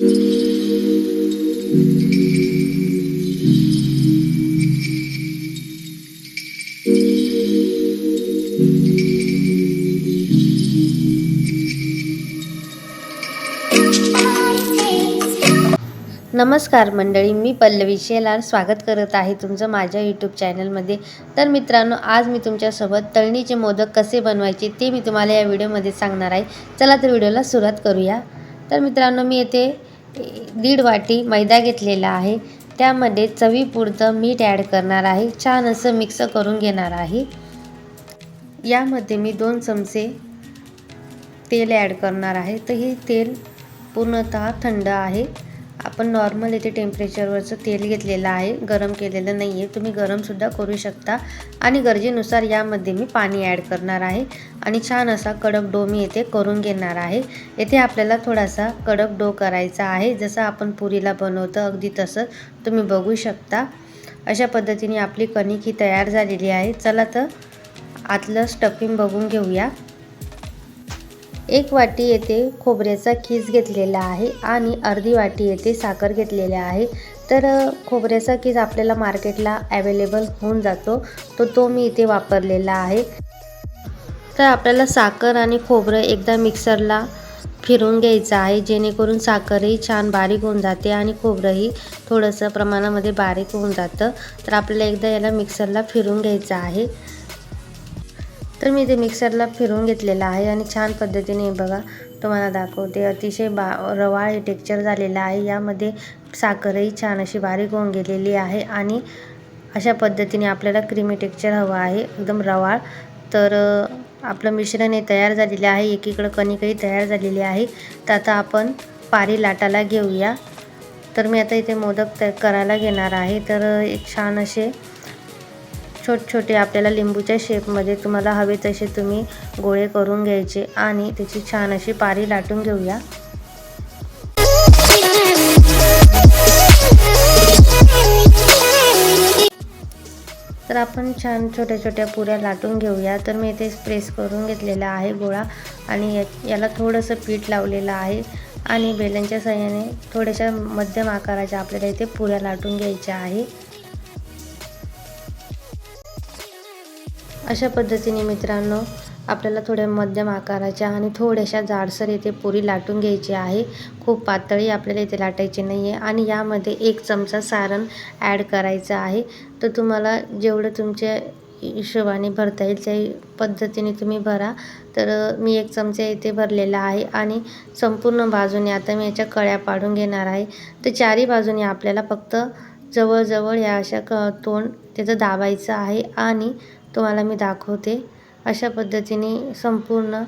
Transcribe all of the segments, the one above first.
नमस्कार मंडळी मी पल्लवी शेलार स्वागत करत आहे तुमचं माझ्या यूट्यूब चॅनलमध्ये तर मित्रांनो आज मी तुमच्यासोबत तळणीचे मोदक कसे बनवायचे ते मी तुम्हाला या व्हिडिओमध्ये सांगणार आहे. चला तर व्हिडिओला सुरुवात करूया. तर मित्रांनो मी येथे दीड वाटी मैदा घेतलेला आहे. त्यामध्ये चवीपुरतं मीठ ॲड करणार आहे. छान असं मिक्स करून घेणार आहे. यामध्ये मी दोन चमचे तेल ॲड करणार आहे. तर हे तेल पूर्णतः थंड आहे. आपण नॉर्मल इथे टेम्परेचरवरचं तेल घेतलेलं आहे गरम केलेलं नाही आहे तुम्ही गरमसुद्धा करू शकता. आणि गरजेनुसार यामध्ये मी पाणी ॲड करणार आहे. आणि छान असा कडक डो मी येथे करून घेणार आहे. येथे आपल्याला थोडासा कडक डो करायचा आहे. जसं आपण पुरीला बनवतो अगदी तसं तुम्ही बघू शकता. अशा पद्धतीने आपली कणिक ही तयार झालेली आहे. चला तर आतलं स्टफिंग बघून घेऊया. एक वाटी येथे खोबऱ्याचा खीस घेतलेला आहे आणि अर्धी वाटी येथे साखर घेतलेली आहे. तर खोबऱ्याचा खीस आपल्याला मार्केटला अवेलेबल होऊन जातो. तो तो मी इथे वापरलेला आहे. तर आपल्याला साखर आणि खोबरं एकदा मिक्सरला फिरून घ्यायचं आहे. जेणेकरून साखरही छान बारीक होऊन जाते आणि खोबरंही थोडंसं प्रमाणामध्ये बारीक होऊन जातं. तर आपल्याला एकदा याला मिक्सरला फिरून घ्यायचं आहे. तर मी ते मिक्सरला फिरून घेतलेलं आहे आणि छान पद्धतीने बघा तुम्हाला दाखवते. अतिशय बा रवाळ हे टेक्चर झालेलं आहे. यामध्ये साखरही छान अशी बारीक होऊन गेलेली आहे आणि अशा पद्धतीने आपल्याला क्रीमी टेक्चर हवं आहे. एकदम रवाळ. तर आपलं मिश्रण हे तयार झालेले आहे. एकीकडं कणिकही तयार झालेली आहे. तर आता आपण पारी लाटाला घेऊया. तर मी आता इथे मोदक त करायला घेणार आहे. तर एक छान असे छोटे छोटे आपल्याला लिंबूच्या शेपमध्ये तुम्हाला हवे तसे तुम्ही गोळे करून घ्यायचे आणि त्याची छान अशी पारी लाटून घेऊया. तर आपण छान छोट्या छोट्या पुऱ्या लाटून घेऊया. तर मी इथे प्रेस करून घेतलेला आहे गोळा आणि या याला थोडंसं पीठ लावलेलं आहे आणि बेलनच्या सहाय्याने थोड्याशा मध्यम आकाराच्या आपल्याला इथे पुऱ्या लाटून घ्यायच्या आहे. अशा पद्धतीने मित्रांनो आपल्याला थोड्या मध्यम आकाराच्या आणि थोड्याशा जाडसर येथे पुरी लाटून घ्यायची आहे. खूप पातळी आपल्याला इथे लाटायची नाही आहे आणि यामध्ये एक चमचा सारण ॲड करायचं आहे. तर तुम्हाला जेवढं तुमच्या हिशोबाने भरता येईल त्या पद्धतीने तुम्ही भरा. तर मी एक चमचा इथे भरलेला आहे आणि संपूर्ण बाजूने आता मी याच्या कळ्या पाडून घेणार आहे. तर चारी बाजूने आपल्याला फक्त जवळजवळ या अशा क तोंड त्याचं दाबायचं आहे आणि तुम्हाला मी दाखवते. अशा पद्धतीने संपूर्ण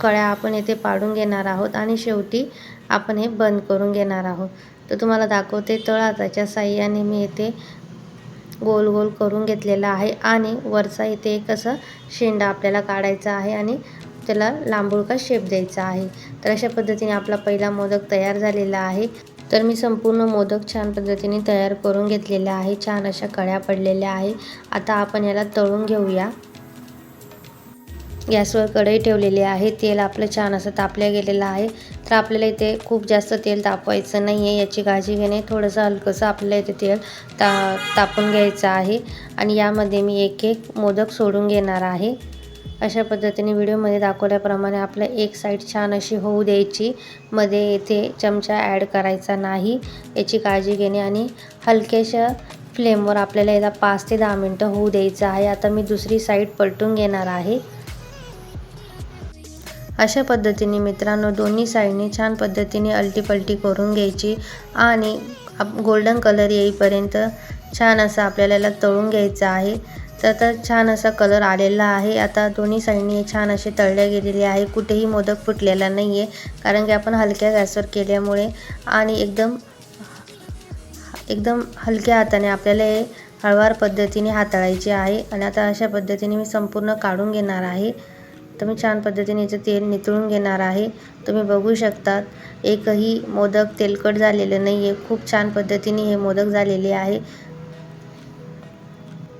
कळ्या आपण येथे पाडून घेणार आहोत आणि शेवटी आपण हे बंद करून घेणार आहोत. तर तुम्हाला दाखवते तळहाताच्या साह्याने मी येथे गोल गोल करून घेतलेला आहे आणि वरचा इथे एक असं शेंडा आपल्याला काढायचा आहे आणि त्याला लांबुळका शेप द्यायचा आहे. तर अशा पद्धतीने आपला पहिला मोदक तयार झालेला आहे. तर मी संपूर्ण मोदक छान पद्धतीने तयार करून घेतलेले आहे. छान अशा कळ्या पडलेल्या आहे. आता आपण याला तळून घेऊया. गॅसवर कढई ठेवलेली आहे. तेल आपलं छान असं तापलं गेलेलं आहे. तर आपल्याला इथे खूप जास्त तेल तापवायचं नाही आहे याची काळजी घेणे थोडंसं हलकंसं आपल्याला इथे तेल ता तापून घ्यायचं आहे. आणि यामध्ये मी एक एक मोदक सोडून घेणार आहे. अशा पद्धतीने व्हिडिओमध्ये दाखवल्याप्रमाणे आपलं एक साईड छान अशी होऊ द्यायची. मध्ये येथे चमचा ॲड करायचा नाही. याची काळजी घेणे आणि हलक्याशा फ्लेमवर आपल्याला याला पाच ते दहा मिनटं होऊ द्यायचं आहे. आता मी दुसरी साईड पलटून घेणार आहे. अशा पद्धतीने मित्रांनो दोन्ही साईडने छान पद्धतीने अलटीपलटी करून घ्यायची आणि गोल्डन कलर येईपर्यंत छान असं आपल्याला याला तळून घ्यायचं आहे. तर आता छान असा कलर आलेला आहे. आता दोन्ही साईडने छान असे तळले गेलेले आहे. कुठेही मोदक फुटलेला नाही आहे कारण की आपण हलक्या गॅसवर केल्यामुळे आणि एकदम एकदम हलक्या हाताने आपल्याला हे हळवार पद्धतीने हाताळायचे आहे. आणि आता अशा पद्धतीने मी संपूर्ण काढून घेणार आहे. तर मी छान पद्धतीने याचं तेल नितळून घेणार आहे. तुम्ही बघू शकतात एकही मोदक तेलकट झालेलं नाही आहे खूप छान पद्धतीने हे मोदक झालेले आहे.